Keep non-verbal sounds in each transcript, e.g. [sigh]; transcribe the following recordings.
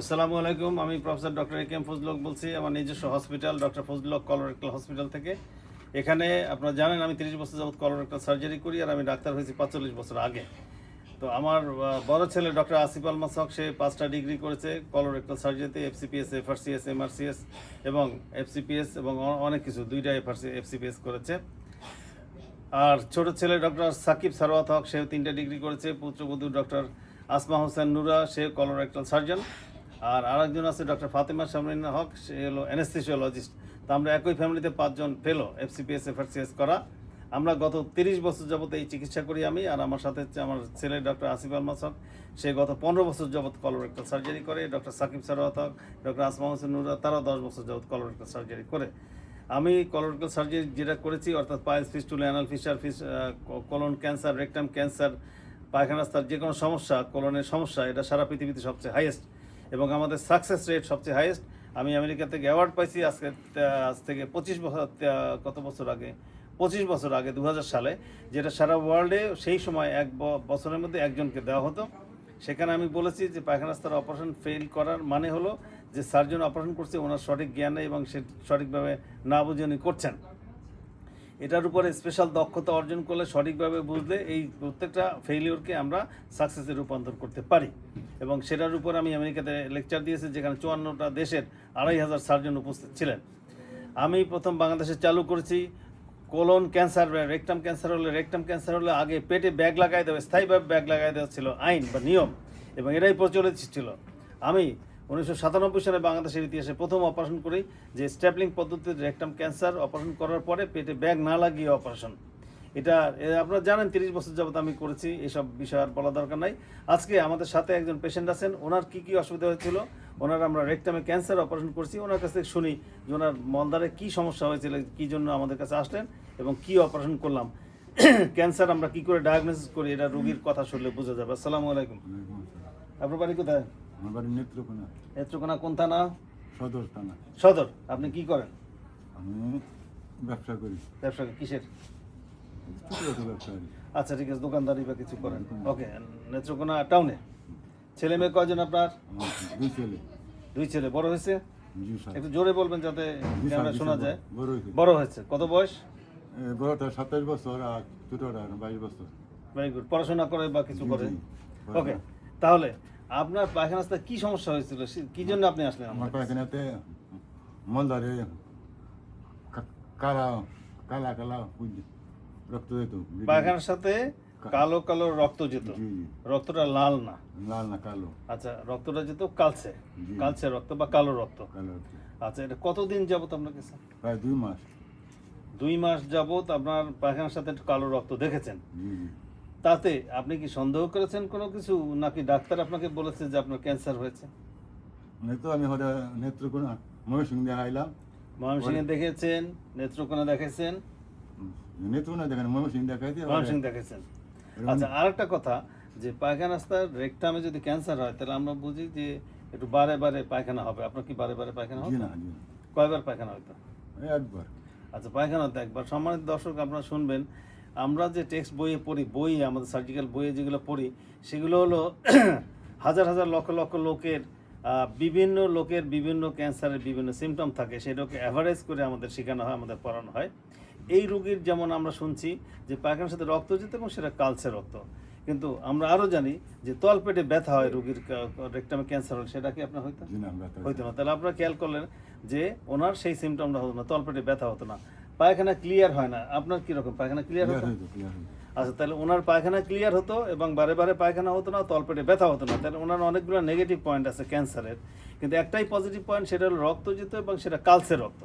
আসসালামু আলাইকুম, আমি professor doctor A K M Fazlak বলছি, আমার নিজস্ব hospital, doctor Fazlak colorectal hospital থেকে। এখানে আপনারা জানেন, আমি তিরিশ বছর যাবত কলোরেক্টাল সার্জারি করি আর আমি ডাক্তার হয়েছি পাঁচচল্লিশ বছর আগে। তো আমার বড় ছেলে ডক্টর আসিফ আল মাসক, সে পাঁচটা ডিগ্রি করেছে কলোরেক্টাল সার্জারিতে, এফসিপিএস, এফআরসিএস, এমআরসিএস এবং এফসিপিএস এবং অনেক কিছু, দুইটা এফআরসি এফসিপিএস করেছে। আর ছোট ছেলে ডক্টর সাকিব সারওয়াত হক, সেও তিনটা ডিগ্রি করেছে। পুত্রবধূ ডক্টর আসমা হোসেন নুরা, সে কলোরেক্টাল সার্জন। আর আরেকজন আছে, ডক্টর ফাতেমা শামরিন হক, সে হলো অ্যানেস্থেসিওলজিস্ট তো আমরা একই ফ্যামিলিতে পাঁচজন ফেলো এফসিপিএস এফআরসিএস করা। আমরা গত তিরিশ বছর যাবত এই চিকিৎসা করি আমি, আর আমার সাথে হচ্ছে আমার ছেলে ডক্টর আসিফ আলমাস হক। সে গত পনেরো বছর যাবত কলোরেক্টাল সার্জারি করে। ডক্টর সাকিব সারওয়াত হক, ডক্টর আসমা হোসেন নুরা, তারাও দশ বছর যাবত কলোরেক্টাল সার্জারি করে। আমি কলোরেক্টাল সার্জারি যেটা করেছি, অর্থাৎ পাইলস ফিস্টুল অ্যানাল ফিশার ফিস কলন ক্যান্সার রেকটাম ক্যান্সার পায়খানা রাস্তার যে কোনো সমস্যা কোলনের সমস্যা, এটা সারা পৃথিবীতে সবচেয়ে হাইয়েস্ট এবং আমাদের সাকসেস রেট সবচেয়ে হাইয়েস্ট আমি আমেরিকা থেকে অ্যাওয়ার্ড পাইছি আজকে আজ থেকে পঁচিশ বছর কত বছর আগে? পঁচিশ বছর আগে দু হাজার সালে, যেটা সারা ওয়ার্ল্ডে সেই সময় এক বছরের মধ্যে একজনকে দেওয়া হতো। সেখানে আমি বলেছি যে পায়খানা স্তর অপারেশন ফেল করার মানে হলো যে সার্জন অপারেশন করছে, ওনার সঠিক জ্ঞানে এবং সে সঠিকভাবে না বুঝে উনি করছেন। এটার উপরে স্পেশাল দক্ষতা অর্জন করলে সঠিকভাবে বুঝলে এই প্রত্যেকটা ফেইলিওরকে আমরা সাকসেসে রূপান্তর করতে পারি। এবং সেটার উপর আমি আমেরিকাতে লেকচার দিয়েছি, যেখানে চুয়ান্নটা দেশের আড়াই হাজার সার্জন উপস্থিত ছিলেন। আমি প্রথম বাংলাদেশে চালু করেছি, কোলন ক্যান্সার, রেকটাম ক্যান্সার হলে, রেকটাম ক্যান্সার হলে আগে পেটে ব্যাগ লাগাই দেওয়া, স্থায়ীভাবে ব্যাগ লাগাই দেওয়া ছিল আইন বা নিয়ম, এবং এটাই প্রচলিত ছিল। আমি উনিশশো সাতানব্বই সালে বাংলাদেশের ইতিহাসে প্রথম অপারেশন করি যে স্ট্যাপলিং পদ্ধতিতে রেকটাম ক্যান্সার অপারেশন করার পরে পেটে ব্যাগ না লাগিয়ে অপারেশন। এটা আপনারা জানেন তিরিশ বছর যাবত আমি করেছি এসব বিষয় আর বলা দরকার নাই। আজকে আমাদের সাথে একজন পেশেন্ট আছেন ওনার কি কি অসুবিধা হয়েছিল? ওনার আমরা রেকটামে ক্যান্সার অপারেশন করছি ওনার কাছ থেকে শুনি যে ওনার মলদারে কী সমস্যা হয়েছিল কী জন্য আমাদের কাছে আসলেন এবং কি অপারেশন করলাম। ক্যান্সার আমরা কি করে ডায়াগনোসিস করি এটা রোগীর কথা শুনলে বোঝা যাবে। আসসালামু আলাইকুম। আপনার বাড়ি কোথায়? আমার বাড়ি নেত্রকোনা। নেত্রকোনা কোন থানা? সদর থানা। সদর। আপনি কি করেন? আমি ব্যবসা করি। ব্যবসা কিসের? ব্যবসা করি আচ্ছা ঠিক আছে দোকানদারি বা কিছু করেন। ওকে নেত্রকোনা টাউনে? ছেলে মেয়ে কয়জন আপনার? দুই ছেলে। দুই ছেলে বড় হয়েছে? একটু জোরে বলবেন যাতে ক্যামেরা শোনা যায়। বড় হয়েছে। কত বয়স? এ, বড়টা সাতাশ বছর আর ছোটটা বাইশ বছর। ভেরি গুড পড়াশোনা করে বা কিছু করে? ওকে তাহলে আপনার পায়খানা কি সমস্যা হয়েছিল? কি জন্য আপনি আসলেন আমার? পায়খানাতে মলদারে কালা কালা কালা রক্ত যেত পায়খানার সাথে কালো কালো রক্ত যেত। রক্তটা লাল না? লাল না কালো। আচ্ছা রক্তটা যেত কালচে। কালচে রক্ত বা কালো রক্ত? আচ্ছা এটা কতদিন যাবত আপনার কাছে প্রায় দুই মাস। দুই মাস যাবত আপনার পায়খানার সাথে একটু কালো রক্ত দেখেছেন? তাতে আপনি কি সন্দেহ করেছেন কোনো কিছু? নাকি ডাক্তার আপনাকে বলেছে যে আপনার ক্যান্সার হয়েছে? তো আমি হঠাৎ নেত্রকোনা ময়ূরসিং দেখাইলাম ময়মনসিংহে দেখেছেন নেত্রকোনা দেখেছেন? নেত্রকোনা দেখেন ময়ূরসিং দেখাইতে ময়মনসিংহ দেখেছেন। আচ্ছা আরেকটা কথা যে পায়খানা রাস্তার রেকটামে যদি ক্যান্সার হয় তাহলে আমরা বুঝি যে একটু বারে বারে পায়খানা হবে। আপনার কি বারে বারে পায়খানা হবে? না কয়বার পায়খানা হতো এই একবার। আচ্ছা পায়খানা তো একবার। সম্মানিত দর্শক আপনারা শুনবেন আমরা যে টেক্সট বইয়ে পড়ি বই আমাদের সার্জিক্যাল বইয়ে যেগুলো পড়ি সেগুলো হলো [clears throat] হাজার হাজার লক্ষ লক্ষ লোকের বিভিন্ন লোকের বিভিন্ন ক্যান্সারের বিভিন্ন সিমটম থাকে সেটাকে অ্যাভারেজ করে আমাদের শেখানো হয় আমাদের পড়ানো হয়। এই রোগীর যেমন আমরা শুনছি যে পায়খানার সাথে রক্ত যেত এবং সেটা কালচে রক্ত। কিন্তু আমরা আরও জানি যে তলপেটে ব্যথা হয় রোগীর রেকটামে ক্যান্সার হলে সেটা কি আপনার না হইতো না। তাহলে আপনারা খেয়াল করলেন যে ওনার সেই সিমটমটা হতো না তলপেটে ব্যথা হতো না। পায়খানা ক্লিয়ার হয় না। আপনার কীরকম পায়খানা ক্লিয়ার হতো? আচ্ছা তাহলে ওনার পায়খানা ক্লিয়ার হতো এবং বারে বারে পায়খানা হতো না তলপেটে ব্যথা হতো না। তাহলে ওনার অনেকগুলো নেগেটিভ পয়েন্ট আছে ক্যান্সারের কিন্তু একটাই পজিটিভ পয়েন্ট সেটা হলো রক্ত যেত এবং সেটা কালসে রক্ত।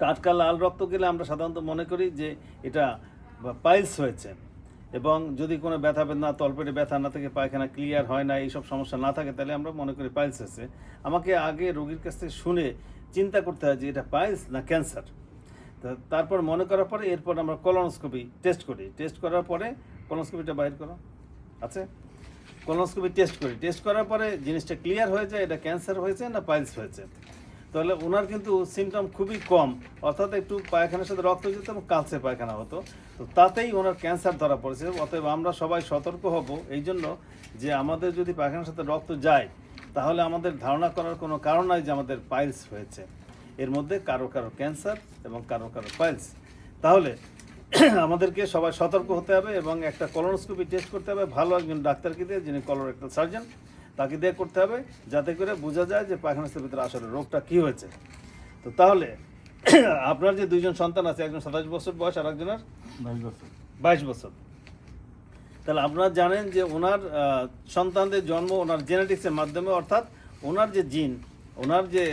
টাটকা লাল রক্ত গেলে আমরা সাধারণত মনে করি যে এটা পাইলস হয়েছে। এবং যদি কোনো ব্যথা বেদনা তলপেটে ব্যথা না থাকে পায়খানা ক্লিয়ার হয় না এইসব সমস্যা না থাকে তাহলে আমরা মনে করি পাইলস হয়েছে আমাকে আগে রোগীর কাছ থেকে শুনে চিন্তা করতে হয় যে এটা পাইলস না ক্যান্সার তারপর মনে করার পরে এরপর আমরা কলোনোস্কোপি টেস্ট করি। টেস্ট করার পরে কলোনোস্কোপিটা বাইর করো। আছে? কলোনোস্কোপি টেস্ট করি। টেস্ট করার পরে জিনিসটা ক্লিয়ার হয়ে যায়, এটা ক্যান্সার হয়েছে না পাইলস হয়েছে? তাহলে ওনার কিন্তু সিমটম খুবই কম। অর্থাৎ একটু পায়খানার সাথে রক্ত যেত এবং কালচে পায়খানা হতো। তো তাতেই ওনার ক্যান্সার ধরা পড়েছে। অতএব আমরা সবাই সতর্ক হব। এই জন্য যে আমাদের যদি পায়খানার সাথে রক্ত যায়, তাহলে আমাদের ধারণা করার কোনো কারণ নাই যে আমাদের পাইলস হয়েছে। এর মধ্যে কারও কারও ক্যান্সার এবং কারও কারও পাইলস। তাহলে [clears throat] আমাদেরকে সবাই সতর্ক হতে হবে এবং একটা কলোনোস্কোপি টেস্ট করতে হবে। ভালো একজন ডাক্তারকে দিয়ে যিনি কলোরেক্টাল সার্জন তাকে দিয়ে করতে হবে যাতে করে বোঝা যায় যে পায়খানাস্থের ভিতরে আসলে রোগটা কী হয়েছে। তো তাহলে [clears throat] আপনার যে দুইজন সন্তান আছে একজন সাতাশ বছর বয়স আর একজনের বাইশ বছর। বাইশ বছর। তাহলে আপনারা জানেন যে ওনার সন্তানদের জন্ম ওনার জেনেটিক্সের মাধ্যমে অর্থাৎ ওনার যে জিন ওনার যে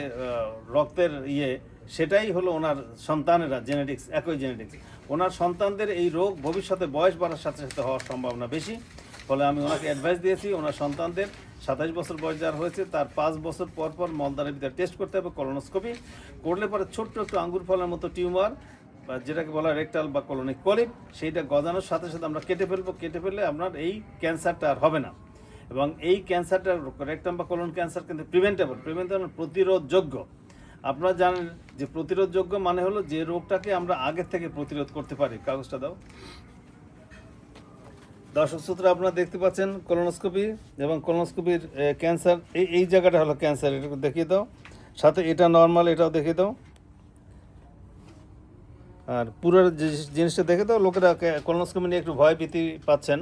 রক্তের ইয়ে সেটাই হলো ওনার সন্তানেরা জেনেটিক্স একই জেনেটিক্স ওনার সন্তানদের এই রোগ ভবিষ্যতে বয়স বাড়ার সাথে সাথে হওয়ার সম্ভাবনা বেশি। ফলে আমি ওনাকে অ্যাডভাইস দিয়েছি, ওনার সন্তানদের সাতাশ বছর বয়স যার হয়েছে, তার পাঁচ বছর পর পর মলদারের ভিতরে টেস্ট করতে হবে কলোনোস্কোপি করলে পরে ছোট্ট একটু আঙ্গুর ফলের মতো টিউমার বা যেটাকে বলা রেকটাল বা কলোনিক পলিপ সেইটা গজানোর সাথে সাথে আমরা কেটে ফেলব। কেটে ফেললে আপনার এই ক্যান্সারটা আর হবে না। এবং এই ক্যান্সারটা রেকটাম বা কলন ক্যান্সার কিন্তু প্রিভেন্টেবল প্রিভেন্টেবল প্রতিরোধযোগ্য। আপনারা জানেন যে প্রতিরোধযোগ্য মানে হলো যে রোগটাকে আমরা আগের থেকে প্রতিরোধ করতে পারি। কাগজটা দাও। দর্শক সূত্রে আপনারা দেখতে পাচ্ছেন কলোনোস্কোপি এবং কলোনোস্কোপির ক্যান্সার। এই এই জায়গাটা হলো ক্যান্সার। এটা দেখিয়ে দাও। সাথে এটা নর্মাল এটাও দেখিয়ে দাও। আর পুরো জিনিসটা দেখে তো লোকেরা কলোনোস্কোপি নিয়ে একটু ভয় ভীতি পাচ্ছেন।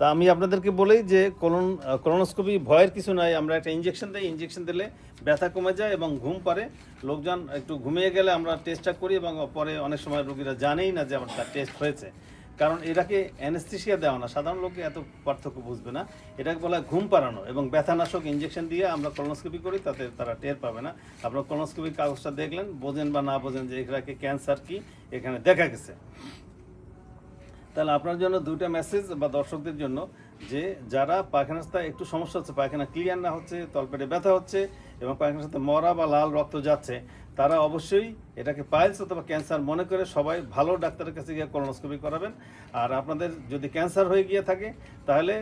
তা আমি আপনাদেরকে বলেই যে কলন কলোনোস্কোপি ভয়ের কিছু নাই। আমরা একটা ইঞ্জেকশন দিই ইঞ্জেকশন দিলে ব্যথা কমে যায় এবং ঘুম পারে। লোকজন একটু ঘুমিয়ে গেলে আমরা টেস্টটা করি এবং পরে অনেক সময় রোগীরা জানেই না যে আমার তার টেস্ট হয়েছে। কারণ এটাকে অ্যানেস্থেশিয়া দেওয়া না। সাধারণ লোকে এত পার্থক্য বুঝবে না। এটাকে বলা ঘুম পাড়ানো এবং ব্যথানাশক ইঞ্জেকশন দিয়ে আমরা কলোনোস্কোপি করি, তাতে তারা টের পাবে না। আপনার কলোনোস্কোপির কাগজটা দেখলেন, বোঝেন বা না বোঝেন যে এটাকে ক্যান্সার কি, এখানে দেখা গেছে। তাহলে আপনার জন্য দুইটা মেসেজ বা দর্শকদের জন্য যে যারা পায়খানার রাস্তায় একটু সমস্যা হচ্ছে, পায়খানা ক্লিয়ার না হচ্ছে, তলপেটে ব্যথা হচ্ছে এবং পায়খানার সাথে মরা বা লাল রক্ত যাচ্ছে, তারা অবশ্যই এটাকে পাইলস অথবা ক্যান্সার মনে করে সবাই ভালো ডাক্তারের কাছে গিয়ে কলোনোস্কোপি করাবেন। আর আপনাদের যদি ক্যান্সার হয়ে গিয়ে থাকে, তাহলে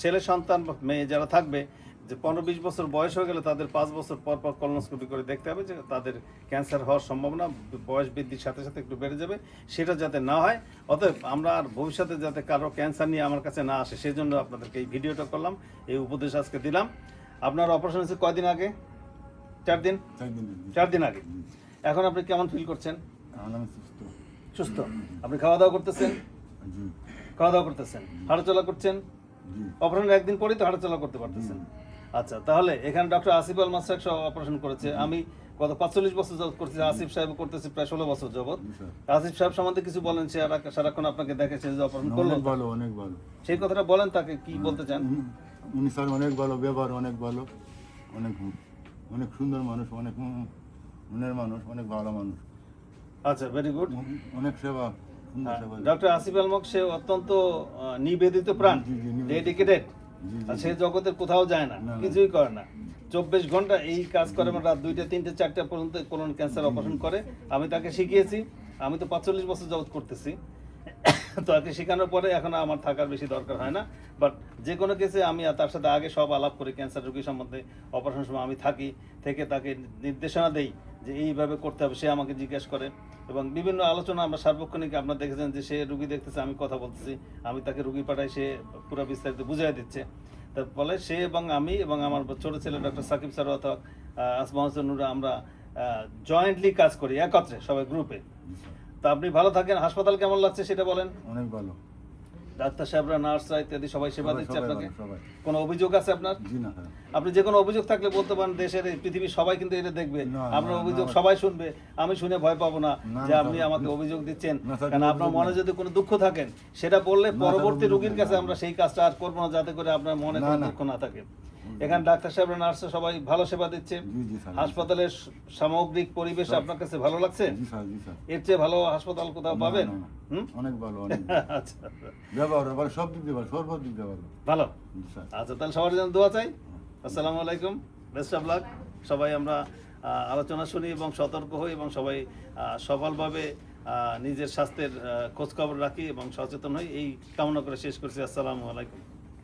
ছেলে সন্তান বা মেয়ে যারা থাকবে যে পনেরো বিশ বছর বয়স হয়ে গেলে তাদের পাঁচ বছর পর পর কলোনোস্কোপি করে দেখতে হবে যে তাদের ক্যান্সার হওয়ার সম্ভাবনা বয়স বৃদ্ধির সাথে সাথে একটু বেড়ে যাবে সেটা যাতে না হয়। অতএব আমরা আর ভবিষ্যতে যাতে কারও ক্যান্সার নিয়ে আমার কাছে না আসে সেই জন্য আপনাদেরকে এই ভিডিওটা করলাম এই উপদেশ আজকে দিলাম। আপনার অপারেশন হয়েছে কয়দিন আগে? চার দিন? চার দিন আগে। এখন আপনি কেমন ফিল করছেন? সুস্থ। সুস্থ? আপনি খাওয়া দাওয়া করতেছেন? খাওয়া দাওয়া করতেছেন। হাঁটাচলা করছেন? অপারেশন একদিন পরেই তো হাঁটাচলা করতে পারতেছেন। আচ্ছা তাহলে এখানে ডক্টর আসিফ আল মাস্টার সহ অপারেশন করেছে। আমি গত পাঁচচল্লিশ বছর যাবত করছি আসিফ সাহেব করতেছি প্রায় ষোলো বছর স্যার। আসিফ সাহেব সম্বন্ধে কিছু বলেন সে সারাক্ষণ আপনাকে দেখেছে যে অপারেশন করল। অনেক ভালো অনেক ভালো। সেই কথাটা বলেন তাকে কি বলতে চান? উনি- স্যার অনেক ভালো ব্যবহার অনেক ভালো অনেক অনেক সুন্দর মানুষ অনেক মনের মানুষ অনেক ভালো মানুষ। আচ্ছা ভেরি গুড অনেক সেবা ডক্টর আসিফ আলমক সে অত্যন্ত নিবেদিত প্রাণ। ডেডিকেটেড সে জগতের কোথাও যায় না। কিছুই করে না। চব্বিশ ঘণ্টা এই কাজ করে মানে রাত দুইটা তিনটে চারটা পর্যন্ত কোলন ক্যান্সার অপারেশন করে। আমি তাকে শিখিয়েছি। আমি তো পাঁচচল্লিশ বছর জগৎ করতেছি। তাকে শেখানোর পরে এখন আমার থাকার বেশি দরকার হয় না। বাট যে কোনো কেসে আমি তার সাথে আগে সব আলাপ করি ক্যান্সার রোগী সম্বন্ধে। অপারেশন সময় আমি থাকি থেকে তাকে নির্দেশনা দেই। যে এইভাবে করতে হবে সে আমাকে জিজ্ঞেস করে। এবং বিভিন্ন আলোচনা আমরা সার্বক্ষণিক আপনারা দেখেছেন যে সে রুগী দেখতেছে আমি কথা বলতেছি আমি তাকে রুগী পাঠাই সে পুরো বিস্তারিত বুঝাই দিচ্ছে। তার ফলে সে এবং আমি এবং আমার ছোট ছেলে ডক্টর সাকিব স্যার আহ, আসমা হোসেন নুরা আমরা জয়েন্টলি কাজ করি একত্রে সবাই গ্রুপে তা আপনি ভালো থাকেন হাসপাতাল কেমন লাগছে সেটা বলেন। অনেক ভালো। ডাক্তার সাহেবরা নার্সরা ইত্যাদি সবাই সেবা দিচ্ছে আপনাকে? কোনো অভিযোগ আছে আপনার? স্যার আপনি যে কোনো অভিযোগ থাকলে বলতে পারেন দেশের এই পৃথিবীর সবাই কিন্তু এটা দেখবে। আপনার অভিযোগ সবাই শুনবে। আমি শুনে ভয় পাবো না যে আপনি আমাকে অভিযোগ দিচ্ছেন। কারণ আপনার মনে যদি কোনো দুঃখ থাকেন সেটা বললে পরবর্তী রুগীর রোগীর কাছে আমরা সেই কাজটা আর করব না যাতে করে আপনার মনে কোনো দুঃখ না থাকে। এখানে ডাক্তার সাহেবরা নার্সরা সবাই ভালো সেবা দিচ্ছে। হাসপাতালের সামগ্রিক পরিবেশ আপনার কাছে ভালো লাগছে? এর চেয়ে ভালো হাসপাতাল কোথাও পাবেন? অনেক ভালো [laughs] আচ্ছা। ব্যবহার সব দিক দিয়ে ভালো সর্ব দিক দিয়ে ভালো। ভালো? আচ্ছা তাহলে সবার জন্য দোয়া চাই। আসসালামু আলাইকুম। বেস্ট অফ লাক সবাই আমরা আলোচনা শুনি এবং সতর্ক হই এবং সবাই আহ, সফলভাবে আহ, নিজের স্বাস্থ্যের খোঁজ খবর রাখি এবং সচেতন হই। এই কামনা করে শেষ করছি। আসসালামু আলাইকুম।